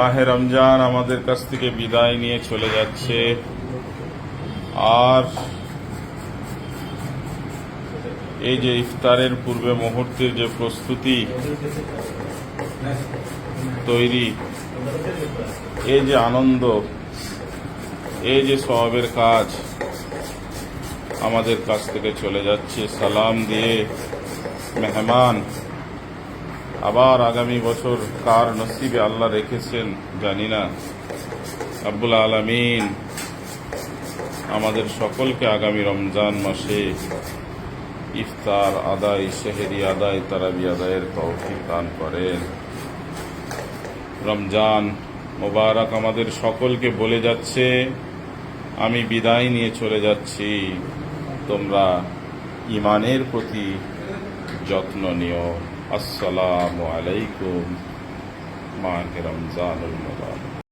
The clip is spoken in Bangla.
মাহে রমজান আমাদের কাছ থেকে বিদায় নিয়ে চলে যাচ্ছে। আর এই যে ইফতারের পূর্বে মুহূর্তের যে প্রস্তুতি তৈরি, এই যে আনন্দ, এই যে সবের কাজ আমাদের কাছ থেকে চলে যাচ্ছে। সালাম দিয়ে মেহমান আবার আগামী বছর কার নসিবে আল্লাহ রেখেছেন জানি না। আব্বুল আলমিন আমাদের সকলকে আগামী রমজান মাসে ইফতার, আদায়, সেহেরি আদায়, তারাবি আদায়ের তৌফিক দান করেন। রমজান মোবারক আমাদের সকলকে বলে যাচ্ছে, আমি বিদায় নিয়ে চলে যাচ্ছি। তোমরা ইমানের প্রতি যত্ন নিও আসসালামু আলাইকুম মাহে রমজানুল মুবারক